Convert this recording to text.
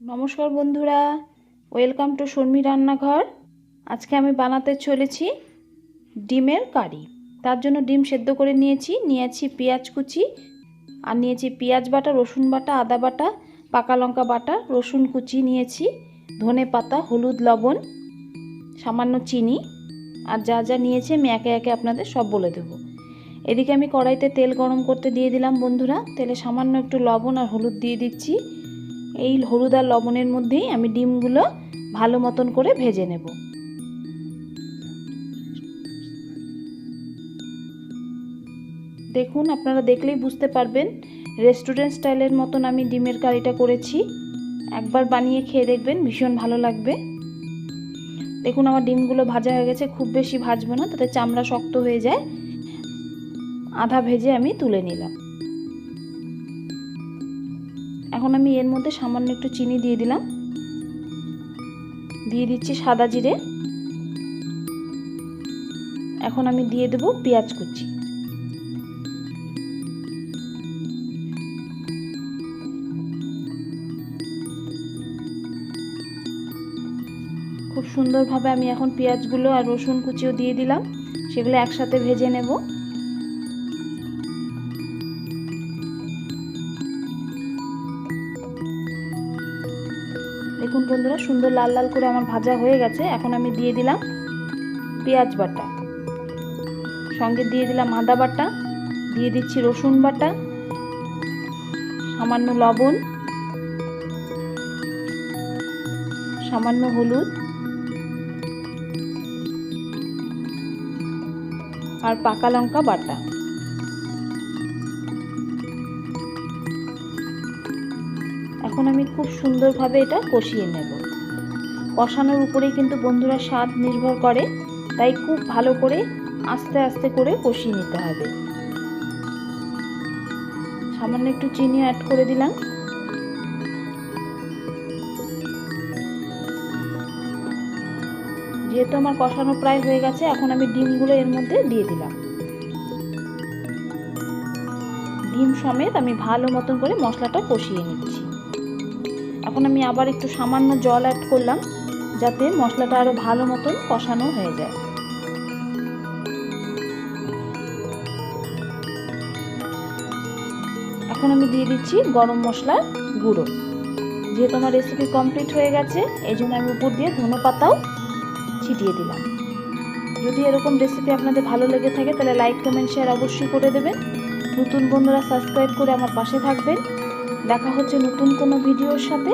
নমস্কার বন্ধুরা, welcome to Sharmi রান্নাঘর। আজকে আমি বানাতে চলেছি ডিমের কারি। তার জন্য ডিম সেদ্ধ করে নিয়েছি নিয়েছি পেঁয়াজ কুচি আর নিয়েছি পেঁয়াজ বাটা, রসুন বাটা, আদা বাটা, পাকা লঙ্কা বাটা, রসুন কুচি নিয়েছি, ধনে পাতা, হলুদ লবণ, সামান্য চিনি আর যা যা নিয়েছি আমি একে একে আপনাদের সব বলে দেবো। এদিকে আমি কড়াইতে তেল গরম করতে দিয়ে দিলাম বন্ধুরা। তেলে সামান্য একটু লবণ আর হলুদ দিয়ে দিচ্ছি। এই হলুদ আর লবণের মধ্যেই আমি ডিমগুলো ভালো মতন করে ভেজে নেব। দেখুন, আপনারা দেখলেই বুঝতে পারবেন, রেস্টুরেন্ট স্টাইলের মতন আমি ডিমের কারিটা করেছি। একবার বানিয়ে খেয়ে দেখবেন, ভীষণ ভালো লাগবে। দেখুন, আমার ডিমগুলো ভাজা হয়ে গেছে, খুব বেশি ভাজবো না, তাতে চামড়া শক্ত হয়ে যায়। আধা ভেজে আমি তুলে নিলাম। এখন আমি এর মধ্যে সামান্য একটু চিনি দিয়ে দিলাম। দিয়ে দিচ্ছি সাদা জিরে। এখন আমি দিয়ে দেব পেঁয়াজ কুচি। খুব সুন্দরভাবে আমি এখন পেঁয়াজগুলো আর রসুন কুচিও দিয়ে দিলাম। সেগুলো একসাথে ভেজে নেব। দেখুন বন্ধুরা, সুন্দর লাল লাল করে আমার ভাজা হয়ে গেছে। এখন আমি দিয়ে দিলাম পেঁয়াজ বাটা। সঙ্গে দিয়ে দিলাম আদা বাটা, দিয়ে দিচ্ছি রসুন বাটা, সামান্য লবণ, সামান্য হলুদ, আর পাকা লঙ্কা বাটা। এখন আমি খুব সুন্দরভাবে এটা কষিয়ে নেব। কষানোর উপরেই কিন্তু বন্ধুরা স্বাদ নির্ভর করে, তাই খুব ভালো করে আস্তে আস্তে করে কষিয়ে নিতে হবে। সামান্য একটু চিনি অ্যাড করে দিলাম। যেহেতু আমার কষানো প্রায় হয়ে গেছে, এখন আমি ডিমগুলো এর মধ্যে দিয়ে দিলাম। ডিম সমেত আমি ভালো মতন করে মশলাটা কষিয়ে নিচ্ছি। এখন আমি আবার একটু সামান্য জল অ্যাড করলাম, যাতে মশলাটা আরও ভালো মতন কষানো হয়ে যায়। এখন আমি দিয়ে দিচ্ছি গরম মশলার গুঁড়ো। যেহেতু আমার রেসিপি কমপ্লিট হয়ে গেছে, এই জন্য আমি উপর দিয়ে ধনে পাতাও ছিটিয়ে দিলাম। যদি এরকম রেসিপি আপনাদের ভালো লেগে থাকে, তাহলে লাইক কমেন্ট শেয়ার অবশ্যই করে দেবেন। নতুন বন্ধুরা সাবস্ক্রাইব করে আমার পাশে থাকবেন। দেখা হচ্ছে নতুন কোনো ভিডিওর সাথে।